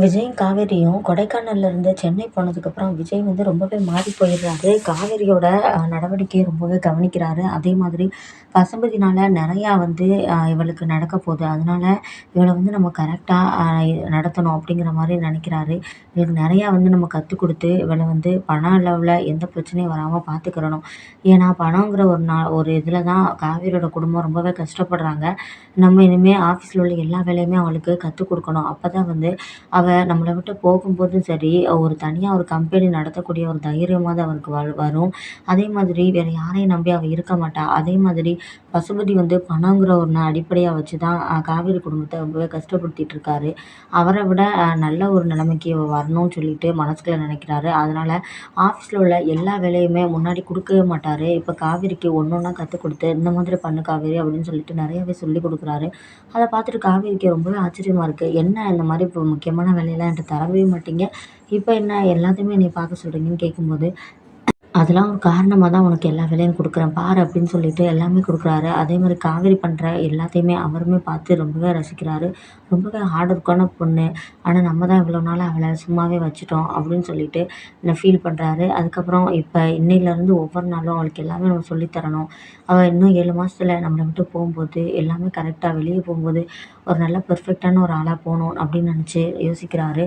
விஜயும் காவேரியும் கொடைக்கானல்ல இருந்து சென்னை போனதுக்கப்புறம் விஜய் வந்து ரொம்பவே மாறி போயிடுறாரு. காவேரியோட நடவடிக்கையை ரொம்பவே கவனிக்கிறாரு. அதே மாதிரி பசுபதினால நிறையா வந்து இவளுக்கு நடக்க போகுது. அதனால இவளை வந்து நம்ம கரெக்டாக நடத்தணும் அப்படிங்கிற மாதிரி நினைக்கிறாரு. இவளுக்கு நிறையா வந்து நம்ம கற்றுக் கொடுத்து இவளை வந்து பண அளவில் எந்த பிரச்சனையும் வராமல் பார்த்துக்கிறணும் ஏன்னா பணங்கிற ஒரு நா ஒரு இதில் தான் காவேரியோட குடும்பம் ரொம்பவே கஷ்டப்படுறாங்க. நம்ம இனிமேல் ஆஃபீஸில் உள்ள எல்லா வேலையுமே அவளுக்கு கற்றுக் கொடுக்கணும். அப்போ தான் வந்து அவள் நம்மளை விட்டு போகும்போதும் சரி ஒரு தனியாக ஒரு கம்பெனி நடத்தக்கூடிய ஒரு தைரியமாக தான் அவருக்கு வ வரும். அதே மாதிரி வேறு யாரையும் நம்பி அவள் இருக்க மாட்டாள் அதே மாதிரி பசுபதி வந்து பணங்கிற ஒன்று அடிப்படையாக வச்சு தான் காவேரி குடும்பத்தை ரொம்பவே கஷ்டப்படுத்திட்டு இருக்காரு. அவரை விட நல்ல ஒரு நிலைமைக்கு வரணும்னு சொல்லிட்டு மனசுக்குள்ள நினைக்கிறாரு. அதனால் ஆஃபீஸில் உள்ள எல்லா வேலையுமே முன்னாடி கொடுக்கவே மாட்டார். இப்போ காவேரிக்கு ஒன்று ஒன்றா கற்றுக் கொடுத்து இந்த மாதிரி பண்ணு காவேரி அப்படின்னு சொல்லிட்டு நிறையவே சொல்லி கொடுக்குறாரு. அதை பார்த்துட்டு காவேரிக்கு ரொம்பவே ஆச்சரியமாக இருக்குது என்ன இந்த மாதிரி இப்போ முக்கியமான வேலையெல்லாம் என்கிட்ட தரவே மாட்டீங்க. இப்போ என்ன எல்லாத்தையுமே என்னை பார்க்க சொல்கிறீங்கன்னு கேட்கும்போது அதெல்லாம் ஒரு காரணமாக தான் உனக்கு எல்லா வேலையும் கொடுக்குறேன். பார் அப்படின்னு சொல்லிட்டு எல்லாமே கொடுக்குறாரு. அதே மாதிரி காவேரி பண்ணுற எல்லாத்தையுமே அவருமே பார்த்து ரொம்பவே ரசிக்கிறாரு. ரொம்பவே ஹார்ட் ஒர்க்கான பொண்ணு. ஆனால் நம்ம தான் இவ்வளோ நாள் அவளை சும்மாவே வச்சுட்டோம் அப்படின்னு சொல்லிட்டு நான் ஃபீல் பண்ணுறாரு அதுக்கப்புறம் இப்போ இன்னையிலேருந்து ஒவ்வொரு நாளும் அவளுக்கு எல்லாமே நம்ம சொல்லித் தரணும் அவள் இன்னும் ஏழு மாதத்துல நம்மளை விட்டு போகும்போது எல்லாமே கரெக்டாக வெளியே போகும்போது ஒரு நல்ல பெர்ஃபெக்டான ஒரு ஆளாக போகணும் அப்படின்னு நினச்சி யோசிக்கிறாரு.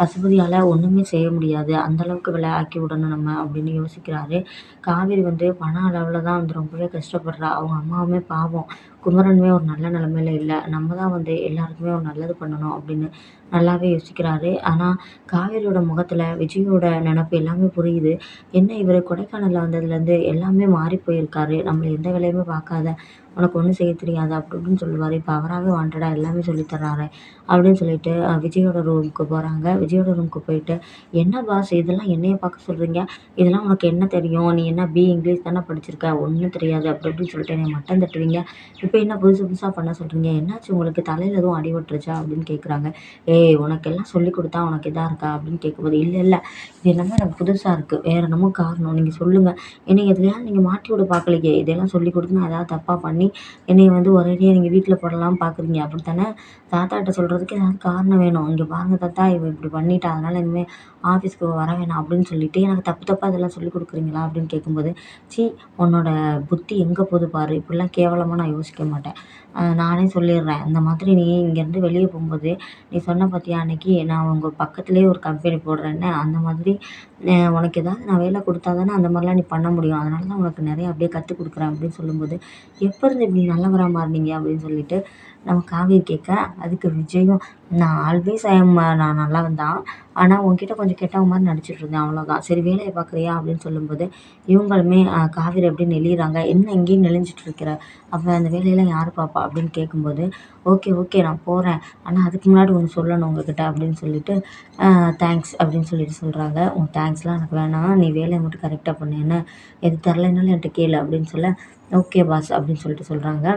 பசுபதியால் ஒன்றுமே செய்ய முடியாது. அந்த அளவுக்கு விலை ஆக்கி விடணும் நம்ம அப்படின்னு யோசிக்கிறாரு. காவேரி வந்து பண அளவில் தான் வந்து ரொம்பவே கஷ்டப்படுறா. அவங்க அம்மாவுமே பாவம். குமரனுமே ஒரு நல்ல நிலமையில இல்லை. நம்ம தான் வந்து எல்லாருக்குமே ஒரு நல்லது பண்ணணும் அப்படின்னு நல்லாவே யோசிக்கிறாரு. ஆனால் காவேரியோட முகத்தில் விஜயோட நினப்பு எல்லாமே புரியுது. என்ன இவர் கொடைக்கானலில் வந்ததுலேருந்து எல்லாமே மாறி போயிருக்காரு. நம்மளை எந்த வேலையுமே பார்க்காத உனக்கு ஒன்றும் செய்ய தெரியாது அப்படி இப்படின்னு சொல்லுவார். இப்போ அவராகவே வாண்டடாக எல்லாமே சொல்லித்தர்றாரு அப்படின்னு சொல்லிட்டு விஜயோட ரூமுக்கு போகிறாங்க விஜயோட ரூமுக்கு போயிட்டு என்ன பாஸ் இதெல்லாம் என்னையை பார்க்க சொல்கிறீங்க இதெல்லாம் உனக்கு என்ன தெரியும்? நீ என்ன பி இங்கிலீஷ் தானே படிச்சிருக்க? ஒன்றும் தெரியாது. அப்படி இப்படின்னு சொல்லிட்டு என்னை மட்டம் தட்டுவீங்க. இப்போ இப்போ என்ன புதுசு புதுசாக பண்ண சொல்கிறீங்க என்னாச்சு உங்களுக்கு? தலையில் எதுவும் அடிபட்டுருச்சா அப்படின்னு கேட்குறாங்க ஏய் உனக்கு எல்லாம் சொல்லி கொடுத்தா உனக்கு இதாக இருக்கா? அப்படின்னு கேட்கும்போது இல்லை இல்லை. இது எல்லாமே எனக்கு புதுசாக இருக்குது வேறு என்னமோ காரணம். நீங்கள் சொல்லுங்கள் என்னை எதுலையாவது நீங்கள் மாட்டி விட பார்க்கலையே இதெல்லாம் சொல்லி கொடுத்து நான் ஏதாவது தப்பாக பண்ணி என்னை வந்து ஒரேடியாக நீங்கள் வீட்டில் போடலாம் பார்க்குறீங்க அப்படி தானே தாத்தாட்ட சொல்கிறதுக்கு ஏதாவது காரணம் வேணும். இங்கே பாருங்க தாத்தா. இவன் இப்படி பண்ணிட்டா. அதனால் இனிமேல் ஆஃபீஸ்க்கு வர வேணாம் அப்படின்னு சொல்லிட்டு எனக்கு தப்பு தப்பாக இதெல்லாம் சொல்லி கொடுக்குறீங்களா? அப்படின்னு கேட்கும்போது சி உன்னோட புத்தி எங்கே போகுது பாரு? இப்படிலாம் கேவலமாக நான் யோசிக்க மாட்டேன். நானே சொல்லிடுறேன். இந்த மாதிரி நீ இங்கேருந்து வெளியே போகும்போது நீ சொன்ன பார்த்தியா அன்னைக்கு நான் உங்கள் பக்கத்துலேயே ஒரு கம்பெனி போடுறேன்னு அந்த மாதிரி உனக்கு ஏதாவது நான் வேலை கொடுத்தா தானே அந்த மாதிரிலாம் நீ பண்ண முடியும். அதனால தான் உனக்கு நிறைய அப்படியே கற்றுக் கொடுக்குறேன் அப்படின்னு சொல்லும்போது எப்போ இருந்து இப்படி நல்லவராக மாறினீங்க? அப்படின்னு சொல்லிட்டு நம்ம காவேரி கேட்க அதுக்கு விஜயும் நான் ஆல்வேஸ் ஐஎம் நான் நல்லவன் தான் ஆனால் உன்கிட்ட கொஞ்சம் கெட்டவன் மாதிரி நடிச்சிட்டு இருந்தேன் அவ்வளோதான் சரி வேலையை பார்க்குறியா? அப்படின்னு சொல்லும்போது இவங்களுமே காவிரி காவேரி அப்படியே நெளிகிறாங்க என்ன இங்கேயும் நெளிஞ்சிட்டு இருக்கிற? அப்போ அந்த வேலையெல்லாம் யார் பார்ப்பா அப்படின்னு கேட்கும்போது ஓகே ஓகே நான் போகிறேன் ஆனால் அதுக்கு முன்னாடி ஒன்று சொல்லணும் உங்ககிட்ட அப்படின்னு சொல்லிட்டு தேங்க்ஸ் அப்படின்னு சொல்லிட்டு சொல்கிறாங்க உன் தேங்க்ஸ்லாம் எனக்கு வேணாம். நீ வேலையை மட்டும் கரெக்டாக பண்ணு. என்ன? எது தரலைனாலும் என்கிட்ட கேளு அப்படின்னு சொல்ல ஓகே பாஸ் அப்படின்னு சொல்லிட்டு சொல்கிறாங்க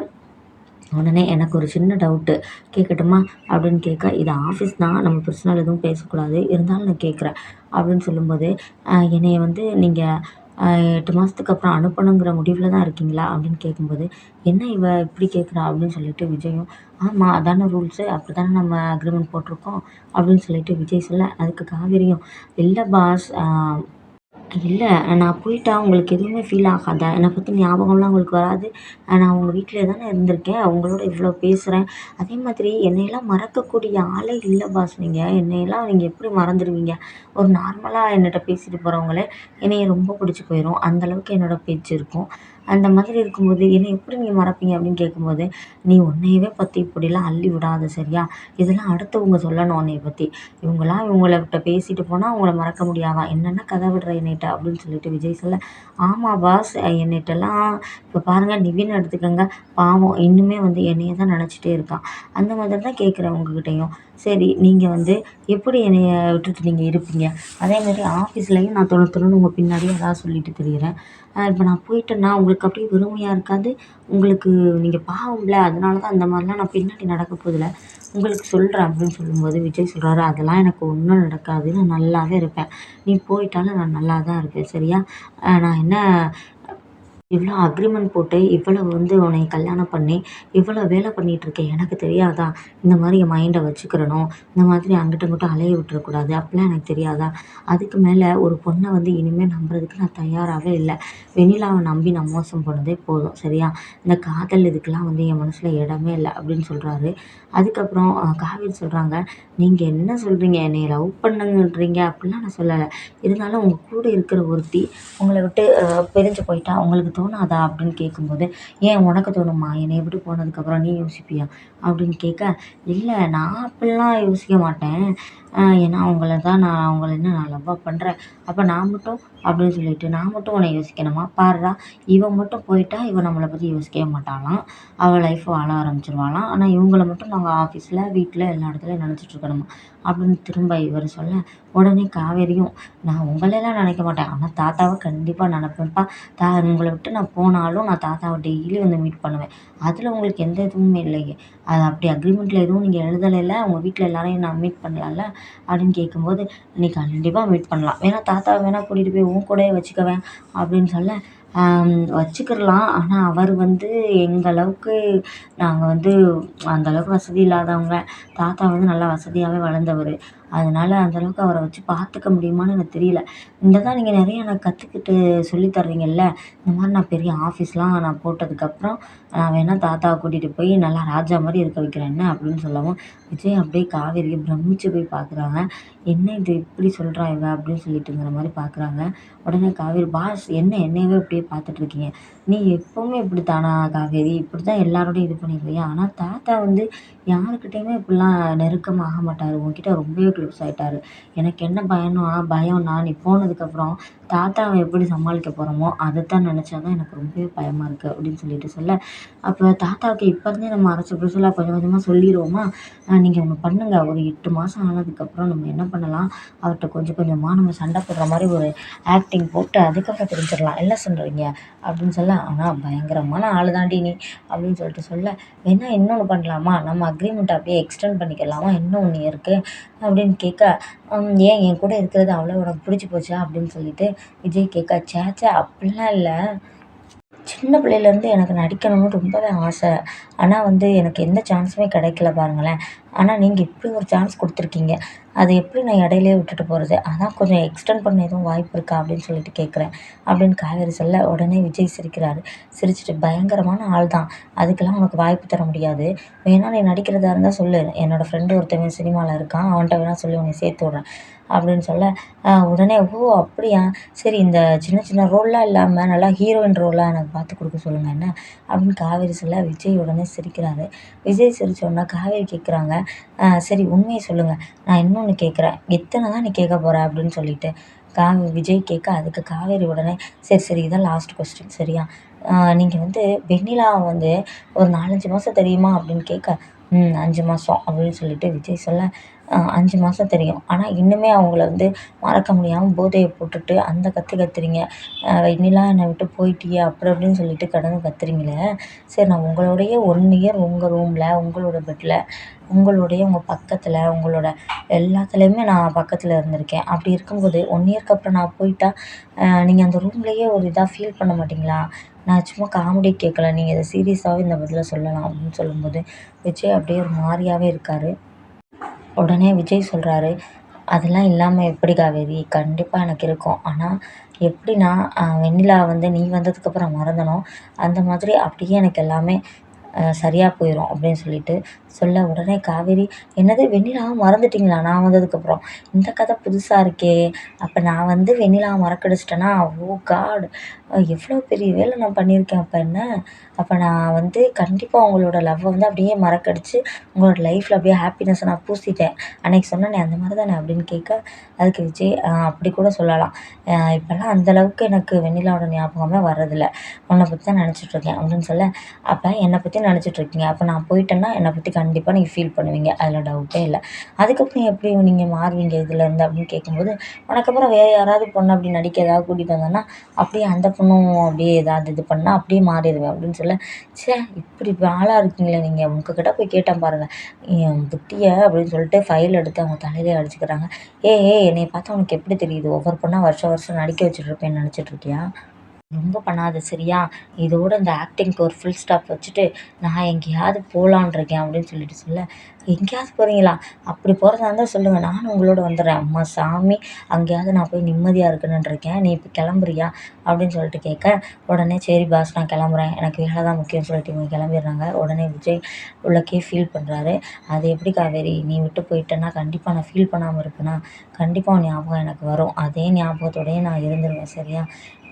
உடனே எனக்கு ஒரு சின்ன டவுட்டு கேட்கட்டுமா அப்படின்னு கேட்க இது ஆஃபீஸ் தான். நம்ம பர்சனல் எதுவும் பேசக்கூடாது. இருந்தாலும் நான் கேட்குறேன். அப்படின்னு சொல்லும்போது என்னைய வந்து நீங்கள் எட்டு மாதத்துக்கு அப்புறம் அனுப்பணுங்கிற முடிவில் தான் இருக்கீங்களா அப்படின்னு கேட்கும்போது என்ன இவ இப்படி கேட்குறா அப்படின்னு சொல்லிட்டு விஜயும் ஆமாம் அதான ரூல்ஸு அப்படி தானே நம்ம அக்ரிமெண்ட் போட்டிருக்கோம் அப்படின்னு சொல்லிட்டு விஜய் சொல்ல அதுக்கு காவேரியும் இல்லை பாஸ் இல்லை. நான் போயிட்டா உங்களுக்கு எதுவுமே ஃபீல் ஆகாதா? என்னை பற்றி ஞாபகம்லாம் உங்களுக்கு வராது. நான் உங்கள் வீட்டிலே தானே இருந்திருக்கேன். உங்களோட இவ்வளோ பேசுகிறேன் அதே மாதிரி என்னையெல்லாம் மறக்கக்கூடிய ஆளே இல்லை பாஸ் நீங்கள் என்னையெல்லாம் நீங்கள் எப்படி மறந்துடுவீங்க ஒரு நார்மலாக என்னட்ட பேசிட்டு போகிறவங்களே என்னையை ரொம்ப பிடிச்சி போயிடும் அந்தளவுக்கு என்னோடய பேச்சு இருக்கும். அந்த மாதிரி இருக்கும்போது என்னை எப்படி நீங்கள் மறப்பீங்க அப்படின்னு கேட்கும்போது நீ உன்னையவே பற்றி இப்படிலாம் அள்ளி விடாத சரியா? இதெல்லாம் அடுத்தவங்க சொல்லணும் உன்னைய பற்றி இவங்களாம் இவங்கள்கிட்ட பேசிட்டு போனால் அவங்கள மறக்க முடியாதான் என்னென்ன கதை விடுற என்னைட்ட? அப்படின்னு சொல்லிட்டு விஜய் சொல்ல ஆமாம் பாஸ். என்னிட்டலாம் இப்போ பாருங்கள் நிவின் எடுத்துக்கோங்க. பாவம். இன்னுமே வந்து என்னைய தான் நினச்சிட்டே இருக்கான் அந்த மாதிரி தான் கேட்குறேன் உங்ககிட்டயும். சரி நீங்கள் வந்து எப்படி என்னைய விட்டுட்டு நீங்கள் இருப்பீங்க? அதே மாதிரி ஆஃபீஸ்லேயும் நான் தொண்ணூத்தொன்னு உங்கள் பின்னாடியே அதான் சொல்லிட்டு தெரிகிறேன் இப்போ நான் போயிட்டேன்னா உங்களுக்கு அப்படியே வெறுமையாக இருக்காது. உங்களுக்கு நீங்கள் பாவம்ல அதனால தான் அந்த மாதிரிலாம் நான் பின்னாடி நடக்க போதில்ல உங்களுக்கு சொல்கிறேன் அப்படின்னு சொல்லும்போது விஜய் சொல்கிறாரு அதெல்லாம் எனக்கு ஒன்றும் நடக்காது. நான் நல்லாவே இருப்பேன். நீ போயிட்டாலும் நான் நல்லா தான் இருப்பேன். சரியா? நான் என்ன இவ்வளோ அக்ரிமெண்ட் போட்டு இவ்வளவு வந்து உன்னை கல்யாணம் பண்ணி இவ்வளோ வேலை பண்ணிகிட்ருக்கேன் எனக்கு தெரியாதா? இந்த மாதிரி என் மைண்டை வச்சுக்கிறணும். இந்த மாதிரி அங்கிட்டும் இங்கிட்டும் அலைய விட்டுறக்கூடாது. அப்படிலாம் எனக்கு தெரியாதா? அதுக்கு மேலே ஒரு பொண்ணை வந்து இனிமேல் நம்புறதுக்கு நான் தயாராகவே இல்லை. வெண்ணிலாவை நம்பி நான் மோசம் போனதே போதும் சரியா? இந்த காதல் இதுக்கெல்லாம் வந்து என் மனசில் இடமே இல்லை அப்படின்னு சொல்கிறாரு அதுக்கப்புறம் காவேரி சொல்கிறாங்க நீங்கள் என்ன சொல்கிறீங்க என்னை லவ் பண்ணுங்கன்றீங்க. அப்படிலாம் நான் சொல்லலை. இருந்தாலும் உங்கள் கூட இருக்கிற ஒருத்தி உங்களை விட்டு பிரிஞ்சு போயிட்டா உங்களுக்கு தோணாதா அப்படின்னு கேட்கும்போது ஏன் உனக்கு தோணுமா? என்னை விட்டு போனதுக்கப்புறம் நீ யோசிப்பியா? அப்படின்னு கேட்க இல்லை நான் அப்படிலாம் யோசிக்க மாட்டேன். ஏன்னா அவங்கள தான் நான் அவங்கள என்ன நான் லவ்வாக பண்ணுறேன் அப்போ நான் மட்டும் அப்படின்னு சொல்லிட்டு நான் மட்டும் உன்னை யோசிக்கணுமா? பாருடா இவன் மட்டும் போயிட்டா இவன் நம்மளை பற்றி யோசிக்கவே மாட்டாளாம். அவள் லைஃப் வாழ ஆரம்பிச்சிருவாளாம். ஆனால் இவங்கள மட்டும் நாங்கள் ஆஃபீஸில் வீட்டில் எல்லா இடத்துலையும் நினச்சிட்ருக்கணுமா அப்படின்னு திரும்ப இவர் சொல்ல உடனே காவேரியும் நான் உங்களெல்லாம் நினைக்க மாட்டேன். ஆனால் தாத்தாவை கண்டிப்பாக நினப்பேன்ப்பா. தா உங்களை விட்டு நான் போனாலும் நான் தாத்தாவை டெய்லி வந்து மீட் பண்ணுவேன். அதில் உங்களுக்கு எந்த இதுவுமே இல்லையே. அது அப்படி அக்ரிமெண்ட்டில் எதுவும் நீங்கள் எழுதலைல உங்கள் வீட்டில் எல்லாரையும் நான் மீட் பண்ணலாம்ல? அப்படின்னு கேட்கும்போது நீ கண்டிப்பாக மீட் பண்ணலாம். வேணால் தாத்தாவை வேணால் கூட்டிகிட்டு போய் உன் கூடயே வச்சுக்குவேன் அப்படின்னு சொல்ல வச்சுக்கிடலாம் ஆனால் அவர் வந்து எங்கள் அளவுக்கு நாங்கள் வந்து அந்த அளவுக்கு வசதி இல்லாதவங்க. தாத்தா வந்து நல்லா வசதியாகவே வளர்ந்தவர். அதனால அந்தளவுக்கு அவரை வச்சு பார்த்துக்க முடியுமான்னு எனக்கு தெரியல. இந்த தான் நீங்கள் நிறைய நான் கற்றுக்கிட்டு சொல்லி தர்றீங்கல்ல இந்த மாதிரி நான் பெரிய ஆஃபீஸ்லாம் நான் போட்டதுக்கப்புறம் நான் வேணால் தாத்தாவை கூட்டிகிட்டு போய் நல்லா ராஜா மாதிரி இருக்க வைக்கிறேன் என்ன அப்படின்னு சொல்லவும் விஜய் அப்படியே காவேரியை பிரமிச்சு போய் பார்க்குறாங்க. என்ன இது இப்படி சொல்கிறா இவ அப்படின்னு சொல்லிட்டுங்கிற மாதிரி பார்க்குறாங்க. உடனே காவேரி பாஸ் என்ன என்னையவே அப்படியே பார்த்துட்ருக்கீங்க நீ எப்போவுமே இப்படி தானா காவேரி? இப்படி தான் எல்லாரோடையும் இது பண்ணிடுவியா ஆனால் தாத்தா வந்து யாருக்கிட்டேயுமே இப்படிலாம் நெருக்கமாக மாட்டார். உன்கிட்ட ரொம்பவே க்ளோஸ் ஆகிட்டார் எனக்கு என்ன பயம்னா பயம்னா நீ போனதுக்கப்புறம் தாத்தாவை எப்படி சமாளிக்க போகிறோமோ அதைத்தான் நினச்சாதான் நினச்சா தான் எனக்கு ரொம்பவே பயமாக இருக்குது அப்படின்னு சொல்லிட்டு சொல்ல. அப்போ தாத்தாவுக்கு இப்போ இருந்தே நம்ம அரைச்ச புதுசில் கொஞ்சம் கொஞ்சமாக சொல்லிடுவோமா? நீங்கள் ஒன்று பண்ணுங்கள் ஒரு எட்டு மாதம் ஆனதுக்கப்புறம் நம்ம என்ன பண்ணலாம்? அவர்கிட்ட கொஞ்சம் கொஞ்சமாக நம்ம சண்டை போடுற மாதிரி ஒரு ஆக்டிங் போட்டு அதுக்கப்புறம் பிரிஞ்சிடலாம். என்ன சொல்கிறீங்க அப்படின்னு சொல்ல ஆனால் பயங்கரமான ஆள் தாண்டி நீ அப்படின்னு சொல்லிட்டு சொல்ல வேணா இன்னொன்று பண்ணலாமா? நம்ம அக்ரிமெண்ட் அப்படியே எக்ஸ்டெண்ட் பண்ணிக்கலாமா? இன்னும் ஒன்று இருக்குது அப்படின்னு கேட்க ஏன் என் கூட இருக்கிறது அவ்வளோ உனக்கு பிடிச்சி போச்சா? அப்படின்னு சொல்லிட்டு விஜய் கேட்க சேச்சே அப்படிலாம் இல்லை. சின்ன பிள்ளையிலேருந்து எனக்கு நடிக்கணும்னு ரொம்பவே ஆசை. ஆனால் வந்து எனக்கு எந்த சான்ஸுமே கிடைக்கல பாருங்களேன். ஆனால் நீங்கள் இப்படி ஒரு சான்ஸ் கொடுத்துருக்கீங்க. அதை எப்படி நான் இடையிலே விட்டுட்டு போகிறது அதான் கொஞ்சம் எக்ஸ்டெண்ட் பண்ண எதுவும் வாய்ப்பு இருக்கா அப்படின்னு சொல்லிட்டு கேட்குறேன் அப்படின்னு காவேரி சொல்ல உடனே விஜய் சிரிக்கிறாரு. சிரிச்சிட்டு பயங்கரமான ஆள் தான் அதுக்கெல்லாம் உனக்கு வாய்ப்பு தர முடியாது. வேணா நீ நடிக்கிறதா இருந்தால் சொல்லு. என்னோடய ஃப்ரெண்டு ஒருத்தவன் சினிமாவில் இருக்கான். அவன்கிட்ட வேணால் சொல்லி உன்னை சேர்த்து விட்றேன். அப்படின்னு சொல்ல உடனே ஓ அப்படியா? சரி இந்த சின்ன சின்ன ரோல்லாம் இல்லாமல் நல்லா ஹீரோயின் ரோலாக எனக்கு பார்த்து கொடுக்க சொல்லுங்கள் என்ன? அப்படின்னு காவேரி சொல்ல விஜய் உடனே சிரிக்கிறாரு. விஜய் சிரிச்சோடனே காவேரி கேட்குறாங்க சரி உண்மையை சொல்லுங்கள் நான் இன்னொன்று கேட்குறேன் எத்தனை தான் நீ கேட்க போகிற அப்படின்னு சொல்லிட்டு காவி விஜய் கேட்க அதுக்கு காவேரி உடனே சரி சரி இதான் லாஸ்ட் கொஸ்டின் சரியா? நீங்கள் வந்து வெண்ணிலா வந்து ஒரு நாலஞ்சு மாதம் தெரியுமா? அப்படின்னு கேட்க ம் அஞ்சு மாதம் அப்படின்னு சொல்லிட்டு விஜய் சொல்ல அஞ்சு மாதம் தெரியும். ஆனால் இன்னுமே அவங்கள வந்து மறக்க முடியாமல் போதையை போட்டுட்டு அந்த கற்று கத்துறீங்க. நிலா என்னை விட்டு போயிட்டியே அப்படி அப்படின்னு சொல்லிட்டு கடந்து கத்துறீங்களே. சரி நான் உங்களோடையே ஒன் இயர் உங்கள் ரூமில் உங்களோட பெட்டில் உங்களுடைய உங்கள் பக்கத்தில் உங்களோட எல்லாத்துலேயுமே நான் பக்கத்தில் இருந்திருக்கேன். அப்படி இருக்கும்போது ஒன் இயர்க்கு அப்புறம் நான் போயிட்டா நீங்கள் அந்த ரூம்லேயே ஒரு இதாக ஃபீல் பண்ண மாட்டிங்களா? நான் சும்மா காமெடி கேட்கல நீங்கள் இதை சீரியஸாகவே இந்த பதிலை சொல்லலாம் அப்படின்னு சொல்லும்போது விஜய் அப்படியே ஒரு மாதிரியாவே இருக்கார். உடனே விஜய் சொல்கிறாரு அதெல்லாம் இல்லாமல் எப்படி காவேரி? கண்டிப்பாக எனக்கு இருக்கும். ஆனால் எப்படின்னா வெண்ணிலா வந்து நீ வந்ததுக்கப்புறம் மறந்தனோ அந்த மாதிரி அப்படியே எனக்கு எல்லாமே சரியாக போயிடும் அப்படின்னு சொல்லிட்டு சொல்ல உடனே காவேரி என்னது வெண்ணிலாவை மறந்துட்டிங்களா? நான் வந்ததுக்கப்புறம். இந்த கதை புதுசாக இருக்கே. அப்போ நான் வந்து வெண்ணிலாவை மறக்கடிச்சிட்டேன்னா ஓ காட். எவ்வளோ பெரிய வேலை நான் பண்ணியிருக்கேன் அப்போ என்ன? அப்போ நான் வந்து கண்டிப்பாக உங்களோட லவ்வை வந்து அப்படியே மறக்கடிச்சு உங்களோட லைஃப்பில் அப்படியே ஹாப்பினஸ்ஸை நான் பூசிட்டேன். அன்னைக்கு சொன்னேனே அந்த மாதிரி தானே அப்படின்னு கேட்க அதுக்கு விஜய் அப்படி கூட சொல்லலாம். இப்போல்லாம் அந்தளவுக்கு எனக்கு வெண்ணிலாவோட ஞாபகமே வர்றதில்ல. உன்னை பற்றி தான் நினச்சிட்ருக்கேன் அப்படின்னு சொல்ல அப்போ என்னை பற்றி நினச்சிட்ருக்கீங்க அப்போ நான் போயிட்டேன்னா என்னை பற்றி கண்டிப்பாக நீங்கள் ஃபீல் பண்ணுவீங்க. அதில் டவுட்டே இல்லை. அதுக்கப்புறம் எப்படி நீங்கள் மாறுவீங்க இதுலேருந்து அப்படின்னு கேட்கும்போது உனக்கப்புறம் வேறு யாராவது பொண்ணு அப்படி நடிக்க ஏதாவது கூட்டிகிட்டு வந்தோன்னா அப்படியே அந்த பொண்ணும் அப்படியே ஏதாவது இது பண்ணால் அப்படியே மாறிடுவேன் அப்படின்னு சொல்ல ச்சே இப்படி ஆளாக இருக்கீங்களே நீங்கள் உங்ககிட்ட போய் கேட்டேன் பாருங்கள் என் புத்தியை அப்படின்னு சொல்லிட்டு ஃபைல் எடுத்து அவங்க தலையிலே அடிச்சுக்கிறாங்க. ஏ ஏ என்னை பார்த்தா உனக்கு எப்படி தெரியுது? ஒவ்வொரு பொண்ணாக வருஷம் வருஷம் நடிக்க வச்சுட்ருப்பேன்னு நினச்சிட்ருக்கியா ரொம்ப பண்ணாத சரியா? இதோட இந்த ஆக்டிங்க்கு ஒரு ஃபுல் ஸ்டாப் வச்சுட்டு, நான் எங்கேயாவது போகலான் இருக்கேன் அப்படின்னு சொல்லிட்டு சொல்ல, எங்கேயாவது போகிறீங்களா அப்படி போகிறதா இருந்தால் சொல்லுங்கள் நானும் உங்களோட வந்துடுறேன். அம்மா சாமி! அங்கேயாவது நான் போய் நிம்மதியாக இருக்கணும்னு இருக்கேன். நீ இப்போ கிளம்புறியா? அப்படின்னு சொல்லிட்டு கேட்க, உடனே சரி பாஸ் நான் கிளம்புறேன். எனக்கு வேலை தான் முக்கியம் சொல்லிட்டு இவங்க கிளம்பிடுறாங்க. உடனே விஜய் உள்ளக்கே ஃபீல் பண்ணுறாரு. அது எப்படி காவேரி? நீ விட்டு போயிட்டேன்னா கண்டிப்பாக நான் ஃபீல் பண்ணாமல் இருப்பேனா? கண்டிப்பாக ஞாபகம் எனக்கு வரும். அதே ஞாபகத்தோடயே நான் இருந்துருவேன் சரியா?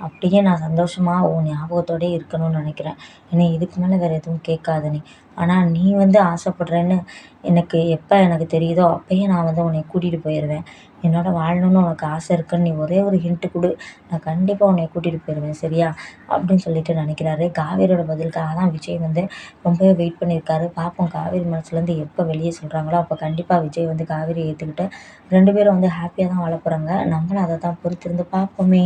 அப்படியே நான் சந்தோஷமாக உன் ஞாபகத்தோடயே இருக்கணும்னு நினைக்கிறேன். என்னை இதுக்கு மேலே வேறு எதுவும் கேட்காத நீ. ஆனால் நீ வந்து ஆசைப்படுறேன்னு எனக்கு எப்போ எனக்கு தெரியுதோ, அப்பயே நான் வந்து உன்னைய கூட்டிகிட்டு போயிடுவேன் என்னோட வாழணும்னு உனக்கு ஆசை இருக்குன்னு நீ ஒரே ஒரு ஹிண்ட்டு கொடு நான் கண்டிப்பாக உன்னைய கூட்டிகிட்டு போயிடுவேன் சரியா? அப்படின்னு சொல்லிட்டு நினைக்கிறாரு. காவேரியோட பதிலுக்காக தான் விஜய் வந்து ரொம்பவே வெயிட் பண்ணியிருக்காரு. பார்ப்போம் காவேரி மனசுலேருந்து எப்போ வெளியே சொல்கிறாங்களோ அப்போ கண்டிப்பாக விஜய் வந்து காவேரி ஏற்றுக்கிட்டு ரெண்டு பேரும் வந்து ஹாப்பியாக தான் வாழப் போகிறாங்க நம்மளும் அதை தான் பொறுத்திருந்து பார்ப்போமே!